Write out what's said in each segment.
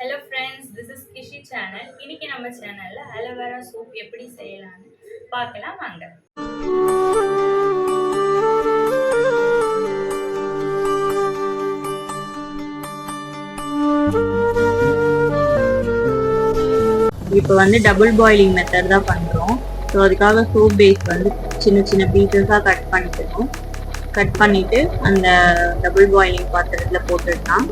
Hello friends this is Kishi channel இன்னைக்கு நம்ம சேனல்ல அலோவேரா சோப் எப்படி செய்யலாம்னு பார்க்கலாம் வாங்க. இப்போ வந்து டபுள் பாயிலிங் மெத்தட் தான் பண்ணுறோம் ஸோ அதுக்காக சோப் பேஸ் வந்து சின்ன சின்ன பீசஸாக கட் பண்ணிக்கணும். கட் பண்ணிவிட்டு அந்த டபுள் பாயிலிங் பாத்திரத்தில் போட்டுடலாம்.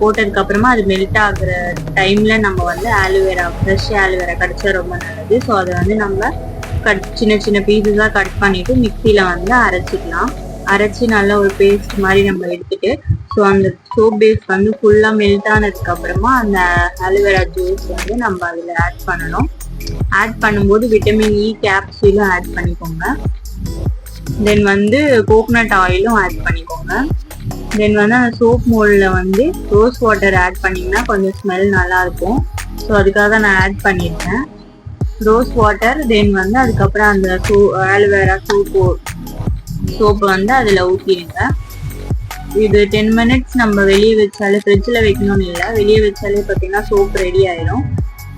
போட்டதுக்கு அப்புறமா அது மெல்ட் ஆகுற டைம்ல நம்ம வந்து ஆலுவேரா ஃப்ரெஷ் ஆலுவேரா கடிச்சா ரொம்ப நல்லது. ஸோ அதை வந்து நம்ம கட் சின்ன சின்ன பீசஸாக கட் பண்ணிட்டு மிக்சியில் வந்து அரைச்சிக்கலாம். அரைச்சி நல்லா ஒரு பேஸ்ட் மாதிரி நம்ம எடுத்துட்டு ஸோ அந்த சோப் பேஸ் வந்து ஃபுல்லாக மெல்ட் ஆனதுக்கு அப்புறமா அந்த ஆலுவேரா ஜூஸ் வந்து நம்ம அதில் ஆட் பண்ணணும். ஆட் பண்ணும்போது விட்டமின் இ கேப்சூலும் ஆட் பண்ணிக்கோங்க. தென் வந்து கோகனட் ஆயிலும் ஆட் பண்ணிக்கோங்க. தென் வந்து அந்த சோப் மோல்டில் வந்து ரோஸ் வாட்டர் ஆட் பண்ணிங்கன்னா கொஞ்சம் ஸ்மெல் நல்லா இருக்கும் ஸோ அதுக்காக நான் ஆட் பண்ணியிருக்கேன். ரோஸ் வாட்டர் தென் வந்து அதுக்கப்புறம் அந்த சோ ஆலோவேரா சோப்பு சோப்பு வந்து அதில் ஊற்றிடுங்க இது டென் மினிட்ஸ் நம்ம வெளியே வச்சாலே ஃப்ரிட்ஜில் வைக்கணும்னு இல்லை வெளியே வச்சாலே பார்த்தீங்கன்னா சோப் ரெடி ஆயிடும்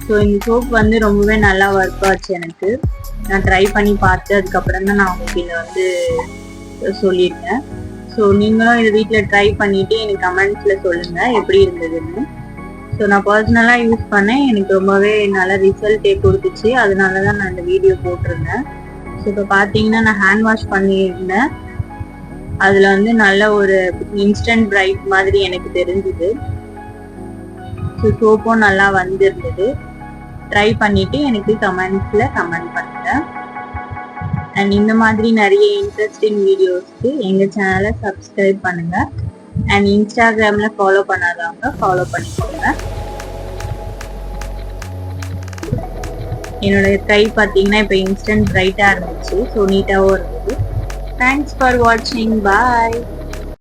ஸோ இந்த சோப் வந்து ரொம்பவே நல்லா ஒர்க் ஆச்சு எனக்கு. நான் ட்ரை பண்ணி பார்த்து அதுக்கப்புறம் தான் நான் உங்களுக்கு இதை வந்து சொல்லியிருக்கேன். ஸோ நீங்களும் இது வீட்டில் ட்ரை பண்ணிட்டு எனக்கு கமெண்ட்ஸில் சொல்லுங்கள் எப்படி இருந்ததுன்னு ஸோ நான் பர்சனலாக யூஸ் பண்ணேன். எனக்கு ரொம்பவே நல்ல ரிசல்ட்டே கொடுத்துச்சு. அதனால தான் நான் இந்த வீடியோ போட்டிருந்தேன். ஸோ இப்போ பார்த்தீங்கன்னா நான் ஹேண்ட் வாஷ் பண்ணியிருந்தேன். அதில் வந்து நல்ல ஒரு இன்ஸ்டன்ட் பிரைட் மாதிரி எனக்கு தெரிஞ்சுது. ஸோ சோப்பும் நல்லா வந்திருந்தது. ட்ரை பண்ணிவிட்டு எனக்கு கமெண்ட்ஸில் கமெண்ட் பண்ணுங்க. அண்ட் இந்த மாதிரி நிறைய இன்ட்ரெஸ்டிங் வீடியோஸ்க்கு எங்கள் சேனலை சப்ஸ்கிரைப் பண்ணுங்க. அண்ட் இன்ஸ்டாகிராமில் ஃபாலோ பண்ணாதவங்க ஃபாலோ பண்ணிக்கோங்க. என்னோட கை பார்த்தீங்கன்னா இப்போ இன்ஸ்டன்ட் பிரைட்டாக இருந்துச்சு. ஸோ நீட்டாகவும் இருந்துச்சு தேங்க்ஸ் ஃபார் வாட்சிங் பாய்